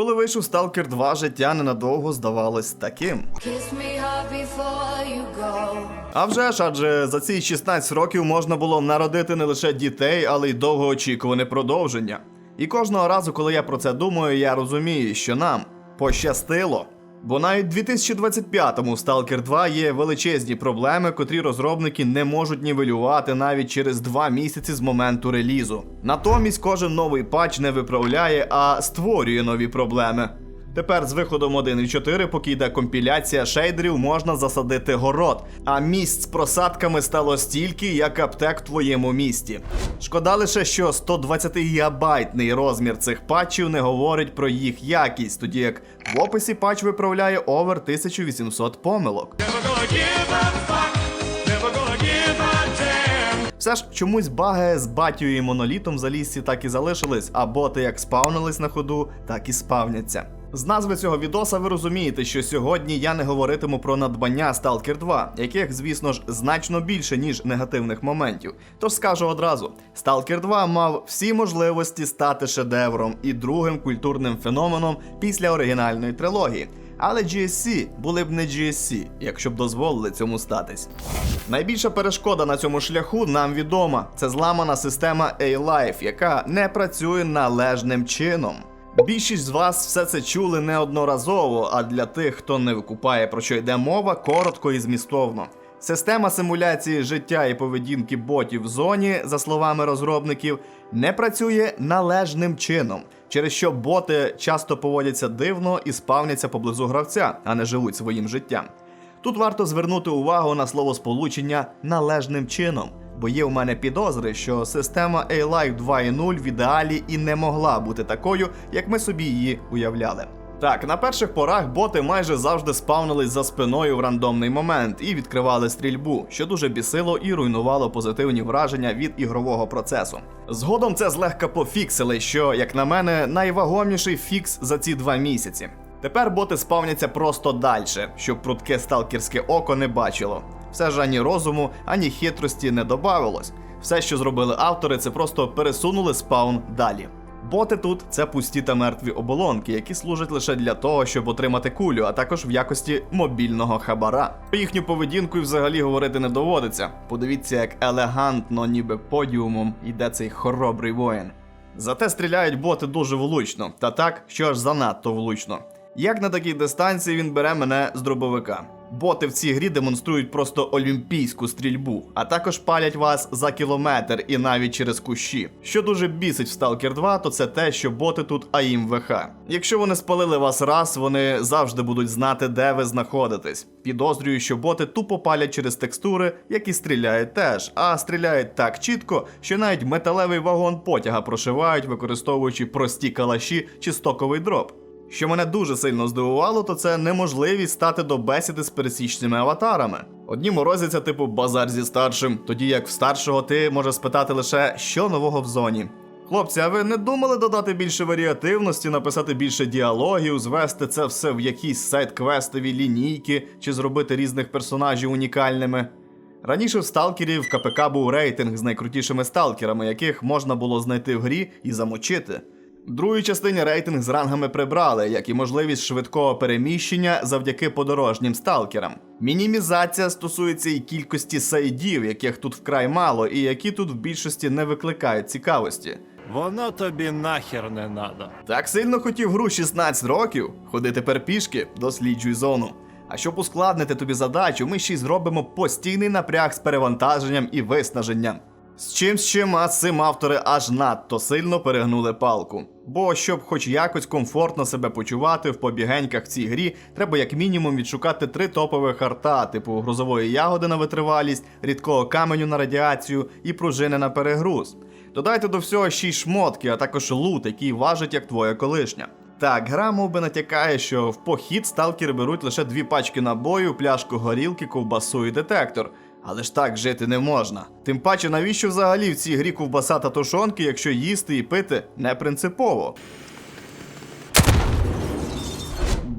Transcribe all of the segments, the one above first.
Коли вийшов Сталкер 2, життя ненадовго здавалось таким. А вже ж, адже за ці 16 років можна було народити не лише дітей, але й довгоочікуване продовження. І кожного разу, коли я про це думаю, я розумію, що нам пощастило. Бо навіть у 2025-му Stalker 2 є величезні проблеми, котрі розробники не можуть нівелювати навіть через два місяці з моменту релізу. Натомість кожен новий патч не виправляє, а створює нові проблеми. Тепер з виходом 1.4, поки йде компіляція шейдерів, можна засадити город, а місць з просадками стало стільки, як аптек в твоєму місті. Шкода лише, що 120 гігабайтний розмір цих патчів не говорить про їх якість, тоді як в описі патч виправляє овер 1800 помилок. Все ж чомусь баги з батію і монолітом в залісі так і залишились, а боти як спавнились на ходу, так і спавняться. З назви цього відоса ви розумієте, що сьогодні я не говоритиму про надбання Stalker 2, яких, звісно ж, значно більше, ніж негативних моментів. Тож скажу одразу: Stalker 2 мав всі можливості стати шедевром і другим культурним феноменом після оригінальної трилогії. Але GSC були б не GSC, якщо б дозволили цьому статись. Найбільша перешкода на цьому шляху нам відома. Це зламана система A-Life, яка не працює належним чином. Більшість з вас все це чули неодноразово, а для тих, хто не викупає про що йде мова, коротко і змістовно. Система симуляції життя і поведінки ботів в зоні, за словами розробників, не працює належним чином, через що боти часто поводяться дивно і спавняться поблизу гравця, а не живуть своїм життям. Тут варто звернути увагу на словосполучення належним чином, бо є у мене підозри, що система A-Life 2.0 в ідеалі і не могла бути такою, як ми собі її уявляли. Так, на перших порах боти майже завжди спавнились за спиною в рандомний момент і відкривали стрільбу, що дуже бісило і руйнувало позитивні враження від ігрового процесу. Згодом це злегка пофіксили, що, як на мене, найвагоміший фікс за ці два місяці. Тепер боти спавняться просто далі, щоб прудке сталкерське око не бачило. Все ж ані розуму, ані хитрості не добавилось. Все, що зробили автори, це просто пересунули спаун далі. Боти тут це пусті та мертві оболонки, які служать лише для того, щоб отримати кулю, а також в якості мобільного хабара. Про їхню поведінку і взагалі говорити не доводиться. Подивіться, як елегантно, ніби подіумом йде цей хоробрий воїн. Зате стріляють боти дуже влучно, та так, що аж занадто влучно. Як на такій дистанції він бере мене з дробовика. Боти в цій грі демонструють просто олімпійську стрільбу, а також палять вас за кілометр і навіть через кущі. Що дуже бісить в Stalker 2, то це те, що боти тут АІМ ВХ. Якщо вони спалили вас раз, вони завжди будуть знати, де ви знаходитесь. Підозрюю, що боти тупо палять через текстури, які стріляють теж, а стріляють так чітко, що навіть металевий вагон потяга прошивають, використовуючи прості калаші чи стоковий дроп. Що мене дуже сильно здивувало, то це неможливість стати до бесіди з пересічними аватарами. Одні морозяться, типу базар зі старшим, тоді як в старшого ти можеш спитати лише, що нового в зоні. Хлопці, а ви не думали додати більше варіативності, написати більше діалогів, звести це все в якісь сайт-квестові лінійки чи зробити різних персонажів унікальними? Раніше в сталкерів в КПК був рейтинг з найкрутішими сталкерами, яких можна було знайти в грі і замочити. Другій частині рейтинг з рангами прибрали, як і можливість швидкого переміщення завдяки подорожнім сталкерам. Мінімізація стосується і кількості сайдів, яких тут вкрай мало, і які тут в більшості не викликають цікавості. Воно тобі нахер не надо. Так сильно хотів гру 16 років. Ходи тепер пішки, досліджуй зону. А щоб ускладнити тобі задачу, ми ще й зробимо постійний напряг з перевантаженням і виснаженням. З чим з чим, а з цим автори аж надто сильно перегнули палку. Бо щоб хоч якось комфортно себе почувати в побігеньках в цій грі, треба як мінімум відшукати три топових харта, типу грузової ягоди на витривалість, рідкого каменю на радіацію і пружини на перегруз. Додайте до всього ще й шмотки, а також лут, який важить як твоя колишня. Так, гра мов би натякає, що в похід сталкери беруть лише дві пачки набою, пляшку горілки, ковбасу і детектор. Але ж так жити не можна. Тим паче, навіщо взагалі в цій грі ковбаса та тушонки, якщо їсти і пити не принципово.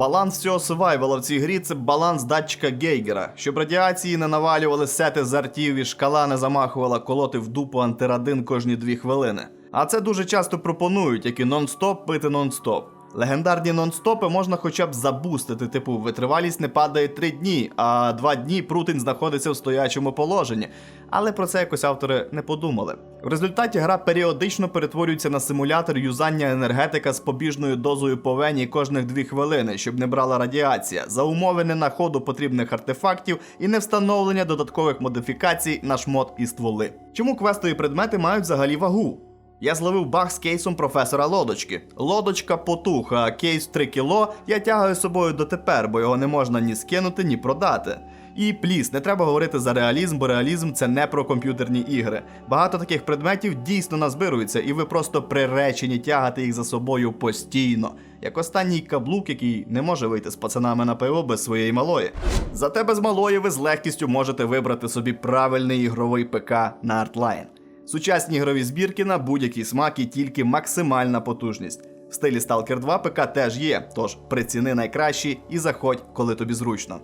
Баланс цього сувайвала в цій грі це баланс датчика Гейгера, щоб радіації не навалювали сети з артів і шкала не замахувала колоти в дупу антирадин кожні дві хвилини. А це дуже часто пропонують, як і нон-стоп пити нон-стоп. Легендарні нон-стопи можна хоча б забустити, типу витривалість не падає 3 дні, а 2 дні прутень знаходиться в стоячому положенні. Але про це якось автори не подумали. В результаті гра періодично перетворюється на симулятор юзання енергетика з побіжною дозою повені кожних 2 хвилини, щоб не брала радіація, за умови не находу потрібних артефактів і не встановлення додаткових модифікацій на шмот і стволи. Чому квестові предмети мають взагалі вагу? Я зловив баг з кейсом професора лодочки. Лодочка потуха, а кейс 3 кіло я тягаю з собою дотепер, бо його не можна ні скинути, ні продати. І пліс, не треба говорити за реалізм, бо реалізм це не про комп'ютерні ігри. Багато таких предметів дійсно назбируються, і ви просто приречені тягати їх за собою постійно, як останній каблук, який не може вийти з пацанами на пиво без своєї малої. Зате без малої ви з легкістю можете вибрати собі правильний ігровий ПК на Artline. Сучасні ігрові збірки на будь-який смак і тільки максимальна потужність. В стилі Stalker 2 ПК теж є, тож приціни найкращі і заходь, коли тобі зручно.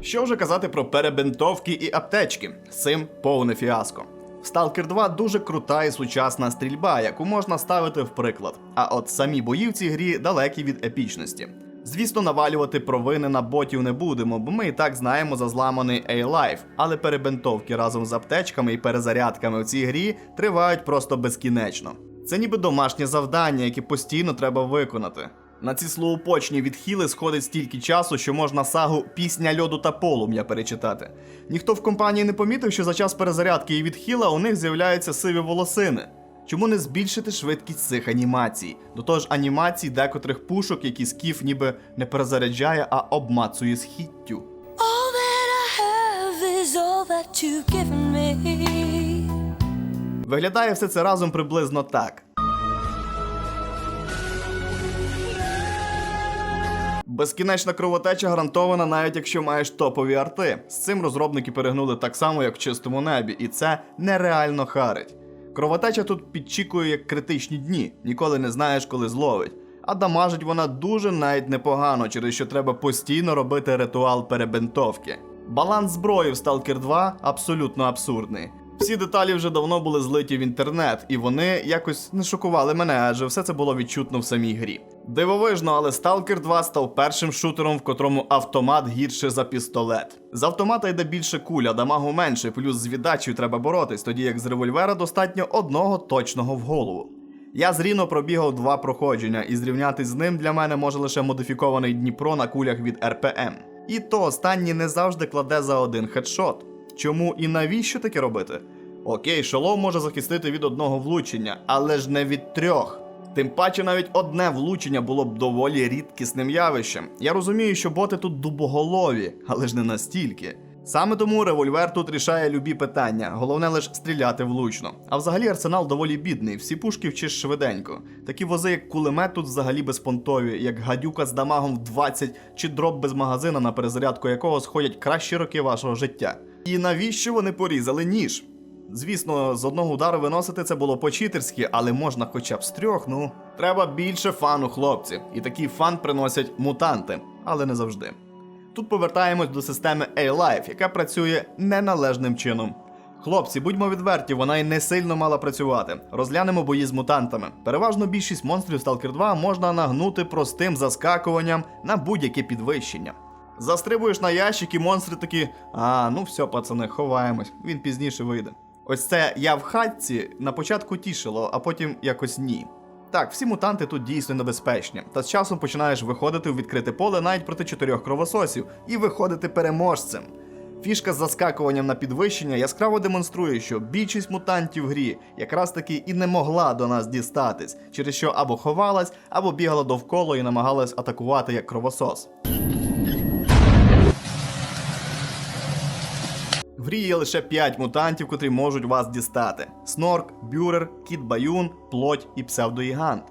Що вже казати про перебинтовки і аптечки? З цим повне фіаско. В Stalker 2 дуже крута і сучасна стрільба, яку можна ставити в приклад. А от самі бої в цій грі далекі від епічності. Звісно, навалювати провини на ботів не будемо, бо ми і так знаємо за зламаний A-Life, але перебинтовки разом з аптечками і перезарядками в цій грі тривають просто безкінечно. Це ніби домашнє завдання, яке постійно треба виконати. На ці слоупочні відхили сходить стільки часу, що можна сагу Пісня льоду та полум'я перечитати. Ніхто в компанії не помітив, що за час перезарядки і відхила у них з'являються сиві волосини. Чому не збільшити швидкість цих анімацій? До того ж, анімацій декотрих пушок, які скіф ніби не перезаряджає, а обмацує me. Виглядає все це разом приблизно так. Безкінечна кровотеча гарантована, навіть якщо маєш топові арти. З цим розробники перегнули так само, як в чистому небі, і це нереально харить. Кровотеча тут підчікує як критичні дні, ніколи не знаєш, коли зловить. А дамажить вона дуже навіть непогано, через що треба постійно робити ритуал перебинтовки. Баланс зброї в Stalker 2 абсолютно абсурдний. Всі деталі вже давно були злиті в інтернет, і вони якось не шокували мене, адже все це було відчутно в самій грі. Дивовижно, але Stalker 2 став першим шутером, в котрому автомат гірше за пістолет. З автомата йде більше куль, а дамагу менше, плюс з віддачею треба боротись, тоді як з револьвера достатньо одного точного в голову. Я з Ріно пробігав два проходження, і зрівнятись з ним для мене може лише модифікований Дніпро на кулях від РПМ. І то останній не завжди кладе за один хедшот. Чому і навіщо таке робити? Окей, шолом може захистити від одного влучення, але ж не від трьох. Тим паче навіть одне влучення було б доволі рідкісним явищем. Я розумію, що боти тут дубоголові, але ж не настільки. Саме тому револьвер тут рішає любі питання, головне лише стріляти влучно. А взагалі арсенал доволі бідний, всі пушки вчиш швиденько. Такі вози, як кулемет, тут взагалі безпонтові, як гадюка з дамагом в 20 чи дроп без магазина, на перезарядку якого сходять кращі роки вашого життя. І навіщо вони порізали ніж? Звісно, з одного удару виносити це було по-читерськи, але можна хоча б з трьох, ну. Треба більше фану, хлопці. І такий фан приносять мутанти, але не завжди. Тут повертаємось до системи A-Life, яка працює неналежним чином. Хлопці, будьмо відверті, вона й не сильно мала працювати. Розглянемо бої з мутантами. Переважно більшість монстрів Stalker 2 можна нагнути простим заскакуванням на будь-яке підвищення. Застрибуєш на ящик, і монстри такі: а, ну все, пацани, ховаємось, він пізніше вийде. Ось це я в хатці на початку тішило, а потім якось ні. Так, всі мутанти тут дійсно небезпечні, та з часом починаєш виходити у відкрите поле навіть проти чотирьох кровососів і виходити переможцем. Фішка з заскакуванням на підвищення яскраво демонструє, що більшість мутантів в грі якраз таки і не могла до нас дістатись, через що або ховалась, або бігала довкола і намагалась атакувати як кровосос. Грі є лише 5 мутантів, котрі можуть вас дістати: Снорк, Бюрер, Кіт Баюн, Плоть і псевдоїгант.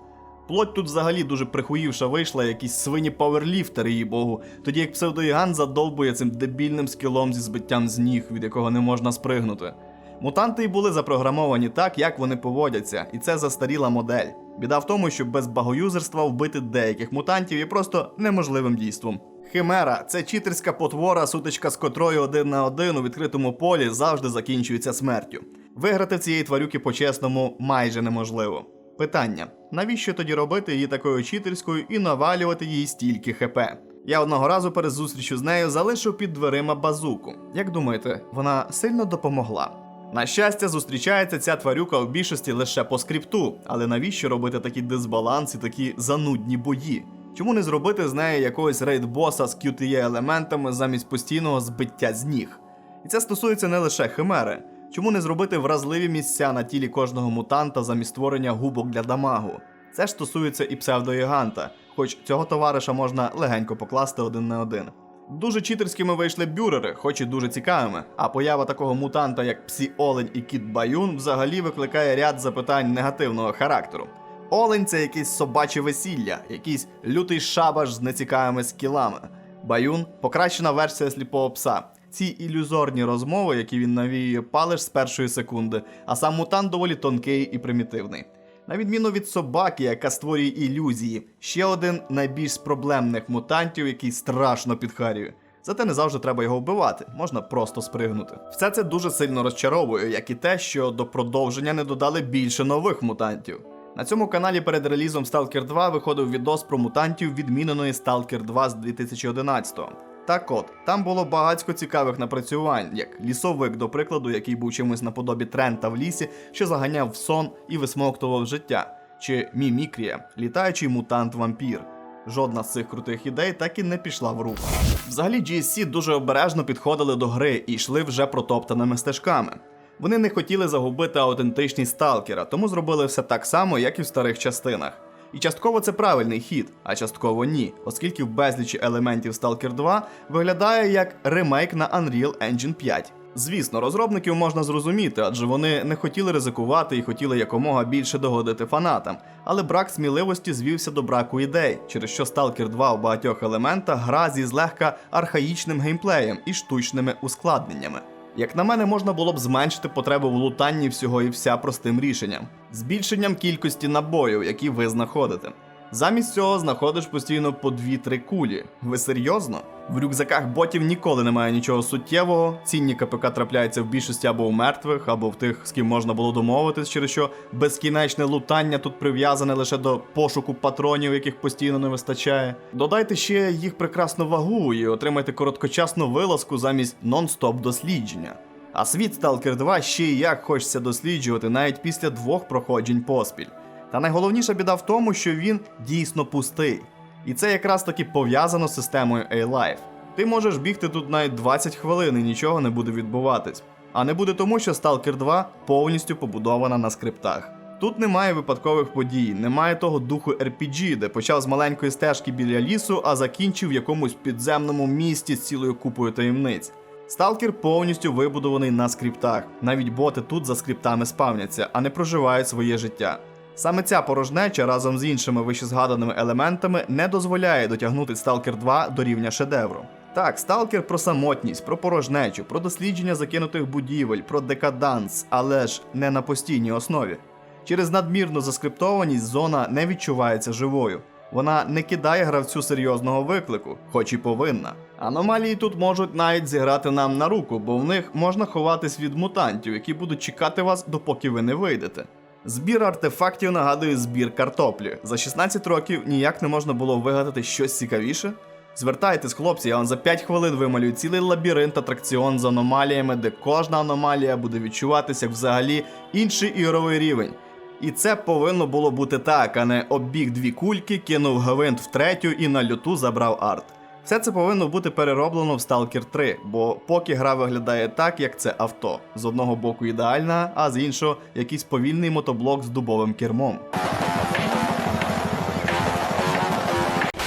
Плоть тут взагалі дуже прихуївша вийшла, якісь свині паверліфтери, її богу, тоді як псевдоїгант задовбує цим дебільним скілом зі збиттям з ніг, від якого не можна спригнути. Мутанти й були запрограмовані так, як вони поводяться, і це застаріла модель. Біда в тому, що без багоюзерства вбити деяких мутантів є просто неможливим дійством. Химера це читерська потвора, сутичка з котрою один на один у відкритому полі завжди закінчується смертю. Виграти цієї тварюки по-чесному майже неможливо. Питання: навіщо тоді робити її такою читерською і навалювати їй стільки хп? Я одного разу перед зустрічю з нею залишив під дверима базуку. Як думаєте, вона сильно допомогла? На щастя, зустрічається ця тварюка в більшості лише по скрипту, але навіщо робити такі дисбаланс і такі занудні бої? Чому не зробити з неї якогось рейд-боса з QTE елементами замість постійного збиття з ніг? І це стосується не лише химери. Чому не зробити вразливі місця на тілі кожного мутанта замість створення губок для дамагу? Це ж стосується і псевдогіганта, хоч цього товариша можна легенько покласти один на один. Дуже читерськими вийшли бюрери, хоч і дуже цікавими. А поява такого мутанта, як Псі Олень і Кіт Баюн, взагалі викликає ряд запитань негативного характеру. Олень це якесь собаче весілля, якийсь лютий шабаш з нецікавими скілами. Баюн покращена версія сліпого пса. Ці ілюзорні розмови, які він навіює, палиш з першої секунди, а сам мутант доволі тонкий і примітивний. На відміну від собаки, яка створює ілюзії, ще один найбільш проблемних мутантів, який страшно підхарює. Зате не завжди треба його вбивати, можна просто спригнути. Все це дуже сильно розчаровує, як і те, що до продовження не додали більше нових мутантів. На цьому каналі перед релізом Stalker 2 виходив відос про мутантів відміненої Stalker 2 з 2011-го. Так от, там було багатько цікавих напрацювань, як лісовик, до прикладу, який був чимось наподобі Трента в лісі, що заганяв в сон і висмоктував життя, чи Мімікрія, літаючий мутант-вампір. Жодна з цих крутих ідей так і не пішла в руку. Взагалі, GSC дуже обережно підходили до гри і йшли вже протоптаними стежками. Вони не хотіли загубити аутентичність сталкера, тому зробили все так само, як і в старих частинах. І частково це правильний хід, а частково ні, оскільки в безлічі елементів Stalker 2 виглядає як ремейк на Unreal Engine 5. Звісно, розробників можна зрозуміти, адже вони не хотіли ризикувати і хотіли якомога більше догодити фанатам. Але брак сміливості звівся до браку ідей, через що Stalker 2 у багатьох елементах гра зі злегка архаїчним геймплеєм і штучними ускладненнями. Як на мене, можна було б зменшити потребу в лутанні всього і вся простим рішенням, збільшенням кількості набоїв, які ви знаходите. Замість цього знаходиш постійно по 2-3 кулі. Ви серйозно? В рюкзаках ботів ніколи немає нічого суттєвого. Цінні КПК трапляються в більшості або у мертвих, або в тих, з ким можна було домовитись, через що безкінечне лутання тут прив'язане лише до пошуку патронів, яких постійно не вистачає. Додайте ще їх прекрасну вагу і отримайте короткочасну вилазку замість нон-стоп дослідження. А світ Stalker 2 ще й як хочеться досліджувати навіть після двох проходжень поспіль. Та найголовніша біда в тому, що він дійсно пустий. І це якраз таки пов'язано з системою A-Life. Ти можеш бігти тут навіть 20 хвилин і нічого не буде відбуватись. А не буде тому, що Stalker 2 повністю побудована на скриптах. Тут немає випадкових подій, немає того духу RPG, де почав з маленької стежки біля лісу, а закінчив в якомусь підземному місті з цілою купою таємниць. Сталкер повністю вибудований на скриптах. Навіть боти тут за скриптами спавняться, а не проживають своє життя. Саме ця порожнеча разом з іншими вищезгаданими елементами не дозволяє дотягнути Stalker 2 до рівня шедевру. Так, Сталкер про самотність, про порожнечу, про дослідження закинутих будівель, про декаданс, але ж не на постійній основі. Через надмірну заскриптованість зона не відчувається живою. Вона не кидає гравцю серйозного виклику, хоч і повинна. Аномалії тут можуть навіть зіграти нам на руку, бо в них можна ховатись від мутантів, які будуть чекати вас, допоки ви не вийдете. Збір артефактів нагадує збір картоплі. За 16 років ніяк не можна було вигадати щось цікавіше. Звертайтесь, хлопці, я вам за 5 хвилин вималюю цілий лабіринт атракціон з аномаліями, де кожна аномалія буде відчуватися як взагалі інший ігровий рівень. І це повинно було бути так, а не обіг дві кульки, кинув гвинт в третю і на люту забрав арт. Все це повинно бути перероблено в Stalker 3, бо поки гра виглядає так, як це авто. З одного боку ідеальна, а з іншого якийсь повільний мотоблок з дубовим кермом.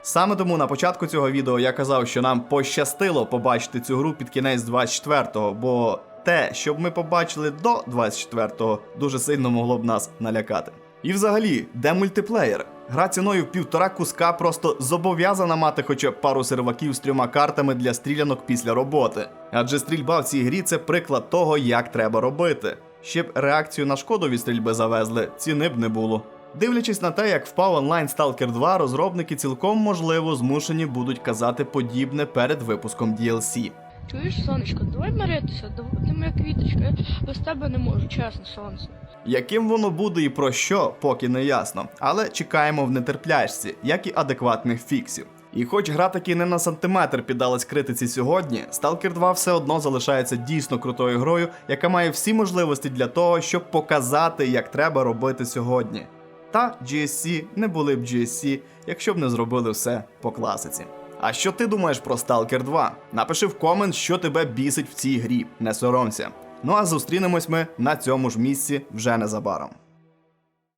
Саме тому на початку цього відео я казав, що нам пощастило побачити цю гру під кінець 24-го, бо те, щоб ми побачили до 24-го, дуже сильно могло б нас налякати. І взагалі, де мультиплеєр? Гра ціною в півтора куска просто зобов'язана мати хоча б пару серваків з трьома картами для стрілянок після роботи. Адже стрільба в цій грі це приклад того, як треба робити. Ще б реакцію на шкоду від стрільби завезли, ціни б не було. Дивлячись на те, як впав онлайн Stalker 2, розробники цілком можливо змушені будуть казати подібне перед випуском DLC. Чуєш, сонечко, давай миритися, ти моя квіточка, я без тебе не можу, чесно, сонце. Яким воно буде і про що, поки не ясно, але чекаємо в нетерплячці, як і адекватних фіксів. І хоч гра таки не на сантиметр піддалась критиці сьогодні, Stalker 2 все одно залишається дійсно крутою грою, яка має всі можливості для того, щоб показати, як треба робити сьогодні. Та GSC не були б GSC, якщо б не зробили все по класиці. А що ти думаєш про Stalker 2? Напиши в комент, що тебе бісить в цій грі. Не соромся. Ну а зустрінемось ми на цьому ж місці вже незабаром.